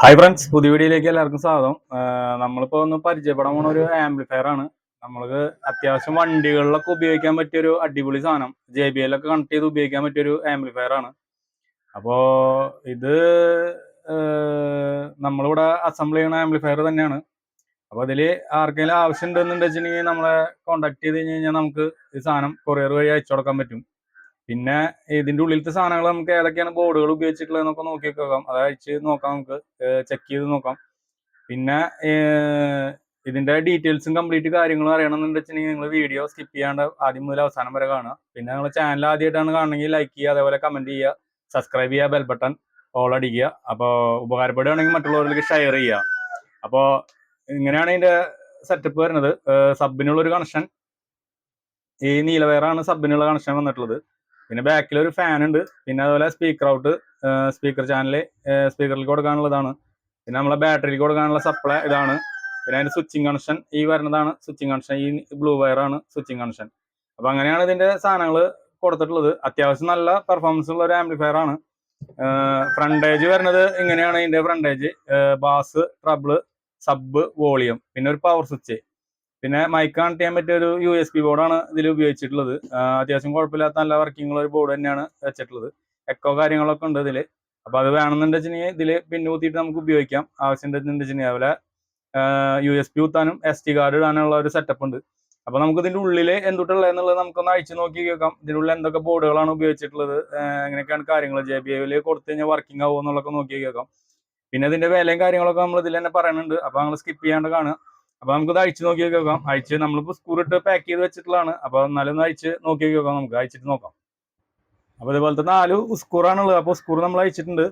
Hi friends പുതിയ വീഡിയോയിലേക്ക് എല്ലാവർക്കും സ്വാഗതം. നമ്മളിപ്പോൾ നമ്മളിപ്പോ ഒന്ന് പരിചയപ്പെടാൻ പോണ ഒരു ആംപ്ലിഫയർ ആണ്. നമ്മൾക്ക് അത്യാവശ്യം വണ്ടികളിലൊക്കെ ഉപയോഗിക്കാൻ പറ്റിയ ഒരു അടിപൊളി സാധനം. ജെ ബി എല്ലൊക്കെ കണക്ട് ചെയ്ത് ഉപയോഗിക്കാൻ പറ്റിയ ഒരു ആംപ്ലിഫയർ ആണ്. അപ്പോൾ ഇത് നമ്മളിവിടെ അസംബിൾ ചെയ്യുന്ന ആംപ്ലിഫയർ തന്നെയാണ്. അപ്പൊ അതിൽ ആർക്കെങ്കിലും ആവശ്യം ഉണ്ടെന്ന് വെച്ചിട്ടുണ്ടെങ്കിൽ നമ്മളെ കോൺടാക്ട് ചെയ്ത് കഴിഞ്ഞ് കഴിഞ്ഞാൽ നമുക്ക് ഈ സാധനം കൊറിയർ വഴി അയച്ചു കൊടുക്കാൻ പറ്റും. പിന്നെ ഇതിന്റെ ഉള്ളിലത്തെ സാധനങ്ങൾ നമുക്ക് ഏതൊക്കെയാണ് ബോർഡുകൾ ഉപയോഗിച്ചിട്ടുള്ളതെന്നൊക്കെ നോക്കി. വെക്കാം അത് അയച്ച് നോക്കാം നമുക്ക്. ചെക്ക് ചെയ്ത് നോക്കാം. പിന്നെ ഇതിന്റെ ഡീറ്റെയിൽസും കംപ്ലീറ്റ് കാര്യങ്ങളും അറിയണമെന്ന് വെച്ചിട്ടുണ്ടെങ്കിൽ നിങ്ങൾ വീഡിയോ സ്കിപ്പ് ചെയ്യാണ്ട് ആദ്യം മുതൽ അവസാനം വരെ കാണുക. പിന്നെ നിങ്ങൾ ചാനൽ ആദ്യമായിട്ടാണ് കാണണമെങ്കിൽ ലൈക്ക് ചെയ്യുക അതേപോലെ കമന്റ് ചെയ്യുക സബ്സ്ക്രൈബ് ചെയ്യുക ബെൽ ബട്ടൺ ഓൾ അടിക്കുക. അപ്പോൾ ഉപകാരപ്പെടുകയാണെങ്കിൽ മറ്റുള്ളവരിലേക്ക് ഷെയർ ചെയ്യുക. അപ്പോൾ ഇങ്ങനെയാണ് ഇതിന്റെ സെറ്റപ്പ് വരുന്നത്. സബിനുള്ള ഒരു കണക്ഷൻ ഈ നീലവയറാണ് സബിനുള്ള കണക്ഷൻ വന്നിട്ടുള്ളത്. പിന്നെ ബാക്കിൽ ഒരു ഫാൻ ഉണ്ട്. പിന്നെ അതുപോലെ സ്പീക്കർ ഔട്ട് സ്പീക്കർ ചാനൽ സ്പീക്കറിൽ കൊടുക്കാനുള്ളതാണ്. പിന്നെ നമ്മളെ ബാറ്ററിയിൽ കൊടുക്കാനുള്ള സപ്ലൈ ഇതാണ്. പിന്നെ അതിന്റെ സ്വിച്ചിങ് കണക്ഷൻ ഈ വരുന്നതാണ്. സ്വിച്ചിങ് കണക്ഷൻ ഈ ബ്ലൂ വയർ ആണ് സ്വിച്ചിങ് കണക്ഷൻ അപ്പൊ അങ്ങനെയാണ് ഇതിന്റെ സാധനങ്ങൾ കൊടുത്തിട്ടുള്ളത്. അത്യാവശ്യം നല്ല പെർഫോമൻസ് ഉള്ള ഒരു ആംപ്ലിഫയർ ആണ്. ഫ്രണ്ടേജ് വരുന്നത് ഇങ്ങനെയാണ്. ഇതിന്റെ frontage bass treble sub volume പിന്നെ ഒരു പവർ സ്വിച്ച് പിന്നെ മൈക്ക് കണക്ട് ചെയ്യാൻ പറ്റിയ ഒരു യു എസ് പി ബോർഡാണ് ഇതിൽ ഉപയോഗിച്ചിട്ടുള്ളത്. അത്യാവശ്യം കുഴപ്പമില്ലാത്ത നല്ല വർക്കിംഗ് ഉള്ള ഒരു ബോർഡ് തന്നെയാണ് വെച്ചിട്ടുള്ളത്. എക്കോ കാര്യങ്ങളൊക്കെ ഉണ്ട് ഇതിൽ അപ്പൊ അത് വേണമെന്നുണ്ടെങ്കിൽ ഇതിൽ പിന്നെ ഊത്തിയിട്ട് നമുക്ക് ഉപയോഗിക്കാം. ആവശ്യം എന്താണെന്ന് അതുപോലെ യു എസ് പി ഊത്താനും എസ് ടി കാർഡ് ഇടാനുള്ള ഒരു സെറ്റപ്പ് ഉണ്ട്. അപ്പൊ നമുക്ക് ഇതിന്റെ ഉള്ളിൽ എന്തുട്ടുള്ളത് എന്നുള്ളത് നമുക്കൊന്ന് അഴിച്ചു നോക്കി കേൾക്കാം. ഇതിന്റെ ഉള്ളിൽ എന്തൊക്കെ ബോർഡുകളാണ് ഉപയോഗിച്ചിട്ടുള്ളത്? എങ്ങനെയൊക്കെയാണ് കാര്യങ്ങൾ ജെ ബി ഐയിൽ കൊടുത്തു കഴിഞ്ഞാൽ വർക്കിംഗ് ആവുമോ എന്നുള്ളതൊക്കെ നോക്കി കേൾക്കാം. പിന്നെ ഇതിന്റെ വിലയും കാര്യങ്ങളൊക്കെ നമ്മൾ ഇതിൽ തന്നെ പറയുന്നുണ്ട്. അപ്പൊ നമ്മൾ സ്കിപ്പ് ചെയ്യാണ്ട് കാണുക. അപ്പൊ നമുക്ക് ഇത് അഴിച്ചു നോക്കി നോക്കാം അഴിച്ച് നമ്മളിപ്പോ സ്കൂൾ ഇട്ട് പാക്ക് ചെയ്ത് വെച്ചിട്ടുള്ളതാണ്. അപ്പൊ എന്നാലും അഴിച്ച് നോക്കി നോക്കാം നമുക്ക്. അഴിച്ചിട്ട് നോക്കാം. അപ്പൊ ഇതുപോലത്തെ നാല് സ്കൂറാണുള്ളത് അപ്പൊ സ്കൂർ നമ്മൾ അയച്ചിട്ടുണ്ട്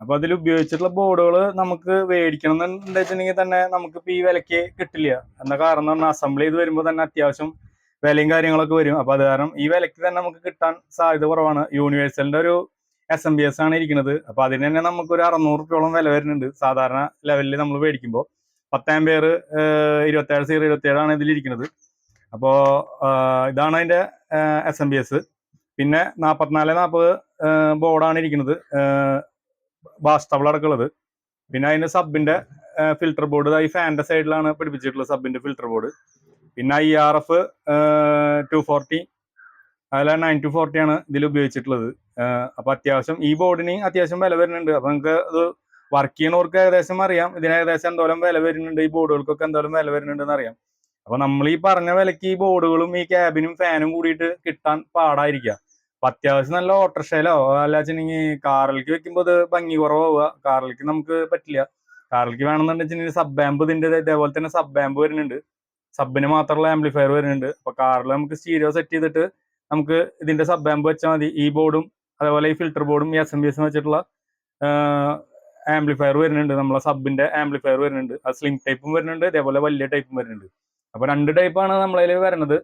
അപ്പൊ അതിൽ ഉപയോഗിച്ചിട്ടുള്ള ബോർഡുകൾ നമുക്ക് മേടിക്കണം എന്നുണ്ടെച്ചിട്ടുണ്ടെങ്കിൽ തന്നെ നമുക്ക് ഇപ്പൊ ഈ വിലക്ക് കിട്ടില്ല. എന്ന കാരണം എന്ന് പറഞ്ഞാൽ അസംബിൾ ചെയ്ത് വരുമ്പോൾ തന്നെ അത്യാവശ്യം വിലയും കാര്യങ്ങളൊക്കെ വരും. അപ്പൊ അത് കാരണം ഈ വിലക്ക് തന്നെ നമുക്ക് കിട്ടാൻ സാധ്യത കുറവാണ്. യൂണിവേഴ്സലിന്റെ ഒരു എസ് എം ബി എസ് ആണ് ഇരിക്കുന്നത്. അപ്പൊ അതിന് തന്നെ നമുക്ക് ഒരു അറുന്നൂറ് രൂപയോളം വില വരുന്നുണ്ട്. സാധാരണ ലെവലിൽ നമ്മൾ മേടിക്കുമ്പോൾ പത്താം പേർ ഇരുപത്തേഴ് സീറോ ഇരുപത്തേഴാണ് ഇതിലിരിക്കുന്നത് അപ്പോൾ ഇതാണ് അതിന്റെ എസ് എം ബി എസ് പിന്നെ നാൽപ്പത്തിനാല് നാൽപ്പത് ബോർഡാണ് ഇരിക്കുന്നത്. ബാസ് ടബിൾ പിന്നെ അതിന് സബിന്റെ ഫിൽട്ടർ ബോർഡ് ഈ ഫാന്റെ സൈഡിലാണ് പിടിപ്പിച്ചിട്ടുള്ളത് സബിന്റെ ഫിൽറ്റർ ബോർഡ് പിന്നെ I R F two forty അതിലെ നയൻ ടു ഫോർട്ടിയാണ് ഇതിൽ ഉപയോഗിച്ചിട്ടുള്ളത്. അപ്പോൾ അത്യാവശ്യം ഈ ബോർഡിന് അത്യാവശ്യം വില വരുന്നുണ്ട്. അപ്പോൾ നിങ്ങൾക്ക് ഇത് വർക്ക് ചെയ്യണവർക്ക് ഏകദേശം അറിയാം. ഇതിന് ഏകദേശം എന്തോരം വില വരുന്നുണ്ട് ഈ ബോർഡുകൾക്കൊക്കെ എന്തോരം വില വരുന്നുണ്ടെന്ന് അറിയാം. അപ്പൊ നമ്മൾ ഈ പറഞ്ഞ വിലക്ക് ഈ ബോർഡുകളും ഈ ക്യാബിനും ഫാനും കൂടിയിട്ട് കിട്ടാൻ പാടായിരിക്കുക അപ്പൊ അത്യാവശ്യം നല്ല ഓട്ടോറിക്ഷയിലോ അല്ല വെച്ചിട്ടുണ്ടെങ്കിൽ കാറിലേക്ക് വെക്കുമ്പോൾ ഇത് ഭംഗി കുറവാവുക. കാറിലേക്ക് നമുക്ക് പറ്റില്ല. കാറിലേക്ക് വേണമെന്നുണ്ടെങ്കിൽ സബ് ആമ്പ് ഇതിന്റെ ഇതേപോലെ തന്നെ സബ് ആമ്പ് വരുന്നുണ്ട്. സബിന് മാത്രമുള്ള ആംപ്ലിഫയർ വരുന്നുണ്ട്. അപ്പൊ കാറിൽ നമുക്ക് സ്റ്റീരിയോ സെറ്റ് ചെയ്തിട്ട് നമുക്ക് ഇതിന്റെ സബ് ആമ്പ് വെച്ചാൽ മതി. ഈ ബോർഡും അതേപോലെ ഈ ഫിൽറ്റർ ബോർഡും ഈ എസ് എം ബി എസും വെച്ചിട്ടുള്ള ആംപ്ലിഫയർ വരുന്നുണ്ട്. നമ്മളെ സബിന്റെ ആംപ്ലിഫയർ വരുന്നുണ്ട്. ആ സ്ലിം ടൈപ്പും വരുന്നുണ്ട്. അതേപോലെ വലിയ ടൈപ്പും വരുന്നുണ്ട്. അപ്പൊ രണ്ട് ടൈപ്പാണ് നമ്മളതിൽ വരുന്നത്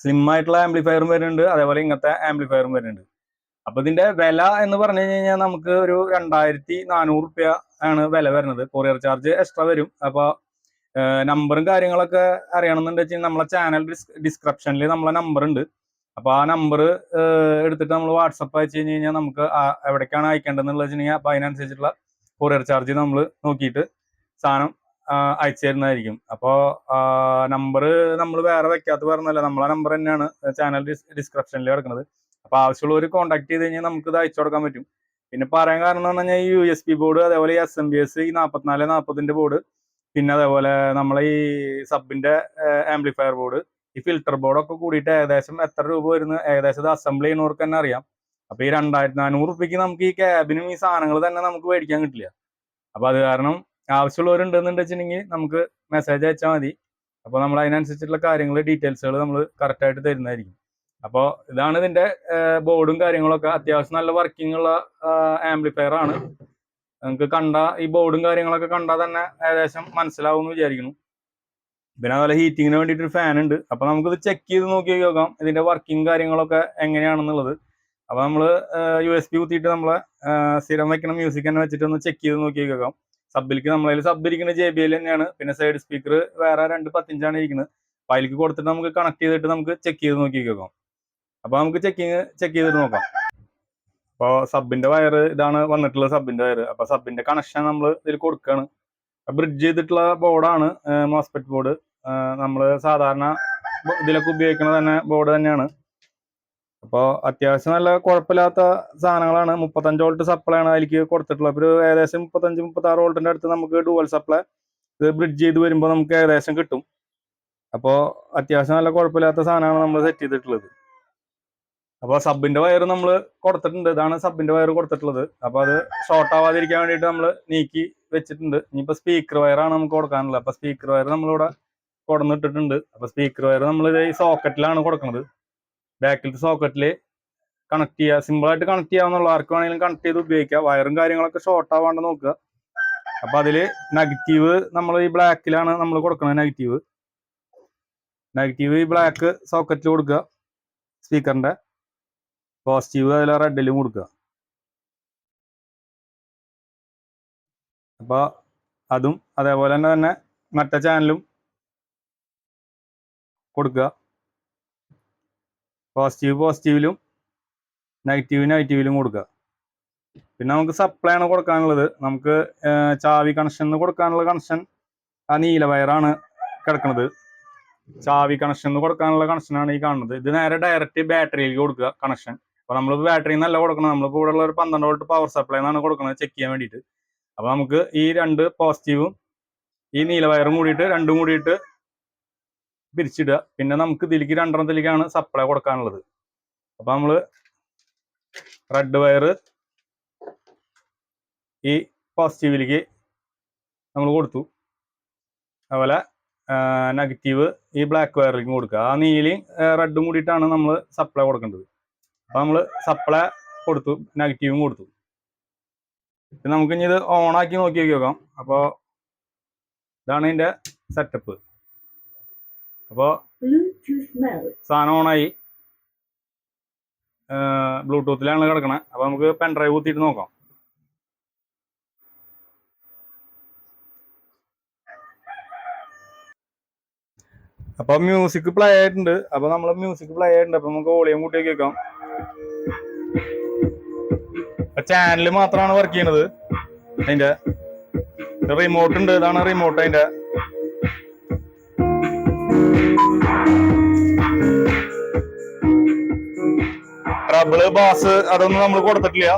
സ്ലിം ആയിട്ടുള്ള ആംപ്ലിഫയറും വരുന്നുണ്ട്. അതേപോലെ ഇങ്ങനത്തെ ആംപ്ലിഫയറും വരുന്നുണ്ട്. അപ്പൊ ഇതിന്റെ വില എന്ന് പറഞ്ഞു കഴിഞ്ഞാൽ നമുക്ക് ഒരു രണ്ടായിരത്തി നാനൂറ് റുപ്യ ആണ് വില വരുന്നത്. കൊറിയർ ചാർജ് എക്സ്ട്രാ വരും. അപ്പൊ നമ്പറും കാര്യങ്ങളൊക്കെ അറിയണമെന്നുണ്ട് വെച്ചാൽ നമ്മളെ ചാനൽ ഡിസ്ക്രിപ്ഷനിൽ നമ്മളെ നമ്പർ ഉണ്ട്. അപ്പൊ ആ നമ്പർ എടുത്തിട്ട് നമ്മൾ വാട്സപ്പ് അയച്ചു കഴിഞ്ഞ് കഴിഞ്ഞാൽ നമുക്ക് എവിടേക്കാണ് അയക്കേണ്ടതെന്നുള്ളത് വെച്ചിട്ടുണ്ടെങ്കിൽ അപ്പൊ അതിനനുസരിച്ചുള്ള കൊറിയർ ചാർജ് നമ്മൾ നോക്കിയിട്ട് സാധനം അയച്ചു തരുന്നതായിരിക്കും. അപ്പോൾ നമ്പർ നമ്മൾ വേറെ വെക്കാത്ത പറഞ്ഞല്ല നമ്മളെ നമ്പർ തന്നെയാണ് ചാനൽ ഡിസ്ക്രിപ്ഷനിൽ കിടക്കുന്നത് അപ്പൊ ആവശ്യമുള്ളവർ കോൺടാക്ട് ചെയ്ത് കഴിഞ്ഞാൽ നമുക്ക് ഇത് അയച്ചു കൊടുക്കാൻ പറ്റും. പിന്നെ പറയാൻ കാരണം എന്ന് പറഞ്ഞാൽ ഈ യു എസ് പി ബോർഡ് അതേപോലെ എസ് എം ബി എസ് ഈ നാൽപ്പത്തിനാല് നാൽപ്പതിന്റെ ബോർഡ് പിന്നെ അതേപോലെ നമ്മളെ ഈ സബിന്റെ ആംപ്ലിഫയർ ബോർഡ് ഈ ഫിൽറ്റർ ബോർഡൊക്കെ കൂടിയിട്ട് ഏകദേശം എത്ര രൂപ വരുന്നു ഏകദേശം ഇത് അസംബിൾ ചെയ്യുന്നവർക്ക് തന്നെ അറിയാം. അപ്പൊ ഈ രണ്ടായിരത്തി നാനൂറ് റുപ്യക്ക് നമുക്ക് ഈ ക്യാബിനും ഈ സാധനങ്ങൾ തന്നെ നമുക്ക് മേടിക്കാൻ കിട്ടില്ല. അപ്പൊ അത് കാരണം ആവശ്യമുള്ളവരുണ്ടെന്നുണ്ട് വെച്ചിട്ടുണ്ടെങ്കിൽ നമുക്ക് മെസ്സേജ് അയച്ചാൽ മതി. അപ്പോൾ നമ്മൾ അതിനനുസരിച്ചുള്ള കാര്യങ്ങൾ ഡീറ്റെയിൽസുകൾ നമ്മൾ കറക്റ്റ് ആയിട്ട് തരുന്നതായിരിക്കും. അപ്പോൾ ഇതാണ് ഇതിന്റെ ബോർഡും കാര്യങ്ങളൊക്കെ. അത്യാവശ്യം നല്ല വർക്കിംഗ് ഉള്ള ആംപ്ലിഫയർ ആണ്. നിങ്ങൾക്ക് കണ്ട ഈ ബോർഡും കാര്യങ്ങളൊക്കെ കണ്ടാൽ തന്നെ ഏകദേശം മനസ്സിലാവും എന്ന് വിചാരിക്കുന്നു. പിന്നെ അതുപോലെ ഹീറ്റിങ്ങിന് വേണ്ടിയിട്ട് ഒരു ഫാൻ ഉണ്ട്. അപ്പൊ നമുക്കിത് ചെക്ക് ചെയ്ത് നോക്കി നോക്കാം. ഇതിന്റെ വർക്കിംഗ് കാര്യങ്ങളൊക്കെ എങ്ങനെയാണെന്നുള്ളത്. അപ്പൊ നമ്മൾ യു എസ് പി കുത്തിയിട്ട് നമ്മളെ സ്ഥിരം വെക്കണ മ്യൂസിക് തന്നെ വെച്ചിട്ട് ഒന്ന് ചെക്ക് ചെയ്ത് നോക്കി നോക്കാം. സബിലേക്ക് നമ്മളതിൽ സബ് ഇരിക്കുന്ന ജെ ബി എൽ തന്നെയാണ്. പിന്നെ സൈഡ് സ്പീക്കർ വേറെ രണ്ട് പത്തിഞ്ചാണ് ഇരിക്കുന്നത്. അപ്പൊ അതിലേക്ക് കൊടുത്തിട്ട് നമുക്ക് കണക്ട് ചെയ്തിട്ട് നമുക്ക് ചെക്ക് ചെയ്ത് നോക്കി നോക്കാം. അപ്പൊ നമുക്ക് ചെക്കിങ് ചെക്ക് ചെയ്തിട്ട് നോക്കാം. അപ്പോൾ സബിന്റെ വയർ ഇതാണ് വന്നിട്ടുള്ള സബിന്റെ വയർ അപ്പൊ സബിന്റെ കണക്ഷൻ നമ്മൾ ഇതിൽ കൊടുക്കുകയാണ് ബ്രിഡ്ജ് ചെയ്തിട്ടുള്ള ബോർഡാണ് മോസ്പെറ്റ് ബോർഡ് നമ്മൾ സാധാരണ ഇതിലൊക്കെ ഉപയോഗിക്കുന്നത് തന്നെ ബോർഡ് തന്നെയാണ്. അപ്പോൾ അത്യാവശ്യം നല്ല കുഴപ്പമില്ലാത്ത സാധനങ്ങളാണ്. മുപ്പത്തഞ്ച് വോൾട്ട് സപ്ലൈ ആണ് അതിലേക്ക് കൊടുത്തിട്ടുള്ളത്. ഒരു ഏകദേശം മുപ്പത്തഞ്ച് മുപ്പത്താറ് വോൾട്ടിന്റെ അടുത്ത് നമുക്ക് ഡുവൽ സപ്ലൈ ഇത് ബ്രിഡ്ജ് ചെയ്ത് വരുമ്പോൾ നമുക്ക് ഏകദേശം കിട്ടും. അപ്പോൾ അത്യാവശ്യം നല്ല കുഴപ്പമില്ലാത്ത സാധനമാണ് നമ്മൾ സെറ്റ് ചെയ്തിട്ടുള്ളത്. അപ്പോൾ സബിന്റെ വയർ നമ്മൾ കൊടുത്തിട്ടുണ്ട്. ഇതാണ് സബിന്റെ വയർ കൊടുത്തിട്ടുള്ളത്. അപ്പോൾ അത് ഷോർട്ട് ആവാതിരിക്കാൻ വേണ്ടിയിട്ട് നമ്മൾ നീക്കി വെച്ചിട്ടുണ്ട്. ഇനിയിപ്പോൾ സ്പീക്കർ വയറാണ് നമുക്ക് കൊടുക്കാനുള്ളത്. അപ്പോൾ സ്പീക്കർ വയർ നമ്മളിവിടെ കൊടുന്നിട്ടിട്ടുണ്ട് അപ്പൊ സ്പീക്കർ വയർ നമ്മൾ ഈ സോക്കറ്റിലാണ് കൊടുക്കുന്നത് ബാക്കിലത്തെ സോക്കറ്റിൽ കണക്ട് ചെയ്യുക സിമ്പിൾ ആയിട്ട് കണക്ട് ചെയ്യാവുന്നുള്ള ആർക്ക് വേണമെങ്കിലും കണക്ട് ചെയ്ത് ഉപയോഗിക്കുക വയറും കാര്യങ്ങളൊക്കെ ഷോർട്ട് ആവാണ്ട് നോക്കുക അപ്പൊ അതിൽ നെഗറ്റീവ് നമ്മൾ ഈ ബ്ലാക്കിലാണ് നമ്മൾ കൊടുക്കുന്നത് നെഗറ്റീവ് നെഗറ്റീവ് ഈ ബ്ലാക്ക് സോക്കറ്റിൽ കൊടുക്കുക സ്പീക്കറിന്റെ പോസിറ്റീവ് അതിൽ റെഡിലും കൊടുക്കുക അപ്പൊ അതും അതേപോലെ തന്നെ തന്നെ മറ്റേ ചാനലും കൊടുക്കുക. പോസിറ്റീവ് പോസിറ്റീവിലും നെഗറ്റീവ് നെഗറ്റീവിലും കൊടുക്കുക. പിന്നെ നമുക്ക് സപ്ലൈ ആണ് കൊടുക്കാനുള്ളത്. നമുക്ക് ചാവി കണക്ഷൻ കൊടുക്കാനുള്ള കണക്ഷൻ ആ നീല വയറാണ് കിടക്കുന്നത് ചാവി കണക്ഷൻ കൊടുക്കാനുള്ള കണക്ഷനാണ് ഈ കാണുന്നത്. ഇത് നേരെ ഡയറക്റ്റ് ബാറ്ററിയിലേക്ക് കൊടുക്കുക കണക്ഷൻ അപ്പോൾ നമ്മൾ ബാറ്ററി നല്ല കൊടുക്കണം നമ്മളിപ്പോൾ ഇവിടെ ഉള്ള ഒരു പന്ത്രണ്ട് വോൾട്ട് പവർ സപ്ലൈ എന്നാണ് കൊടുക്കുന്നത് ചെക്ക് ചെയ്യാൻ വേണ്ടിയിട്ട്. അപ്പോൾ നമുക്ക് ഈ രണ്ട് പോസിറ്റീവും ഈ നീല വയറും കൂടിയിട്ട് രണ്ടും കൂടിയിട്ട് പിരിച്ചിടുക. പിന്നെ നമുക്ക് ഇതിലേക്ക് രണ്ടെണ്ണത്തിലേക്കാണ് സപ്ലൈ കൊടുക്കാനുള്ളത്. അപ്പൊ നമ്മൾ റെഡ് വയർ ഈ പോസിറ്റീവിലേക്ക് നമ്മൾ കൊടുത്തു. അതുപോലെ നെഗറ്റീവ് ഈ ബ്ലാക്ക് വയറിലേക്ക് കൊടുക്കുക. ആ നീലയും റെഡും കൂടിയിട്ടാണ് നമ്മൾ സപ്ലൈ കൊടുക്കേണ്ടത്. അപ്പൊ നമ്മൾ സപ്ലൈ കൊടുത്തു നെഗറ്റീവും കൊടുത്തു. നമുക്ക് ഇനി ഇത് ഓണാക്കി നോക്കി നോക്കാം. അപ്പോൾ ഇതാണ് ഇതിന്റെ സെറ്റപ്പ് അപ്പോൾ. സാധനം ഓണായി. ബ്ലൂടൂത്തിലാണ് കിടക്കണേ. അപ്പൊ നമുക്ക് പെൻ ഡ്രൈവ് കുത്തിയിട്ട് നോക്കാം. അപ്പൊ മ്യൂസിക് പ്ലേ ആയിട്ടുണ്ട്. അപ്പൊ നമ്മൾ മ്യൂസിക് പ്ലേ ആയിട്ടുണ്ട്. അപ്പൊ നമുക്ക് വോളിയം കൂട്ടി കേൾക്കാം. ചാനൽ മാത്രമാണ് വർക്ക് ചെയ്യണത്. അതിന്റെ റിമോട്ട് ഉണ്ട്. ഇതാണ് റിമോട്ട് അതിന്റെ ട്രബിൾ ബാസ് അതൊന്നും നമ്മൾ കൊടുത്തിട്ടില്ല.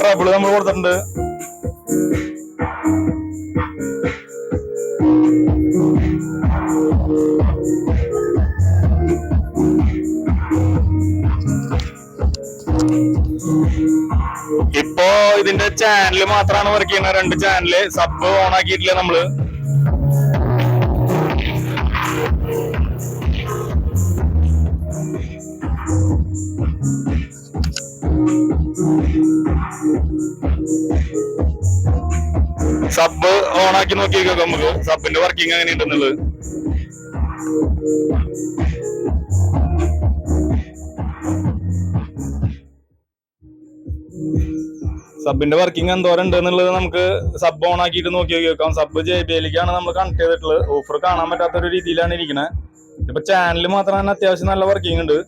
ട്രബിൾ നമ്മൾ കൊടുത്തിട്ടുണ്ട്. ചാനൽ മാത്രമാണ് വർക്ക് ചെയ്യുന്നത് രണ്ട് ചാനൽ സബ് ഓൺ ആക്കിയിട്ടില്ല നമ്മൾ? സബ് ഓൺ ആക്കി നോക്കി നമുക്ക്. സബിന്റെ വർക്കിംഗ് എങ്ങനെയുണ്ടെന്നുള്ളത്. സബിന്റെ വർക്കിംഗ് എന്തോരം ഉണ്ട് എന്നുള്ളത് നമുക്ക് സബ് ഓൺ ആക്കിയിട്ട് നോക്കി നോക്കി സബ് ജെ ബി എല്ലിക്കാണ് നമ്മൾ കണക്ട് ചെയ്തിട്ടുള്ളത്. ഓഫർ കാണാൻ പറ്റാത്ത ഒരു രീതിയിലാണ് ഇരിക്കുന്നത് ഇപ്പൊ ചാനൽ മാത്രം തന്നെ അത്യാവശ്യം നല്ല വർക്കിംഗ് ഉണ്ട്.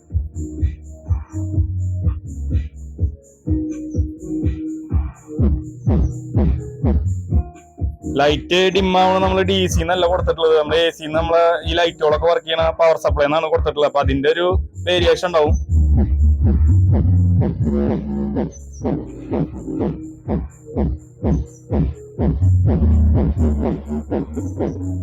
ലൈറ്റ് ഡിം ആവണം നമ്മൾ ഡി സി എന്നല്ല കൊടുത്തിട്ടുള്ളത് നമ്മൾ എ സി നമ്മളെ ഈ ലൈറ്റുകളൊക്കെ വർക്ക് ചെയ്യണ പവർ സപ്ലൈ എന്നാണ് കൊടുത്തിട്ടുള്ളത്. അപ്പൊ അതിന്റെ ഒരു വേരിയേഷൻ ഉണ്ടാവും.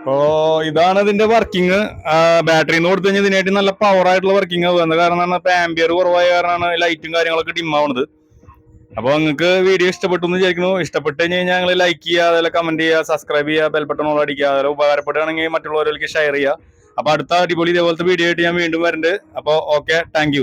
അപ്പോ ഇതാണ് ഇതിന്റെ വർക്കിംഗ് ബാറ്ററി എന്ന് കൊടുത്തു കഴിഞ്ഞാൽ ഇതിനായിട്ട് നല്ല പവർ ആയിട്ടുള്ള വർക്കിംഗ് ആവുന്നത് കാരണം ഇപ്പൊ ആംബിയർ കുറവായ കാരണമാണ് ലൈറ്റും കാര്യങ്ങളൊക്കെ ഡിം ആവുന്നത് അപ്പോൾ നിങ്ങൾക്ക് വീഡിയോ ഇഷ്ടപ്പെട്ടു എന്ന് വിചാരിക്കുന്നു. ഇഷ്ടപ്പെട്ട് കഴിഞ്ഞാൽ ഞങ്ങൾ ലൈക്ക് ചെയ്യുക അതെല്ലാം കമന്റ് ചെയ്യുക സബ്സ്ക്രൈബ് ചെയ്യുക ബെൽബട്ടൺ ഓൾ അടിക്കുക അതെല്ലാം ഉപകാരപ്പെടുകയാണെങ്കിൽ മറ്റുള്ളവരിലേക്ക് ഷെയർ ചെയ്യുക. അപ്പോൾ അടുത്ത അടിപൊളി ഇതേപോലത്തെ വീഡിയോ ആയിട്ട് ഞാൻ വീണ്ടും വരുന്നുണ്ട് അപ്പോൾ ഓക്കെ താങ്ക്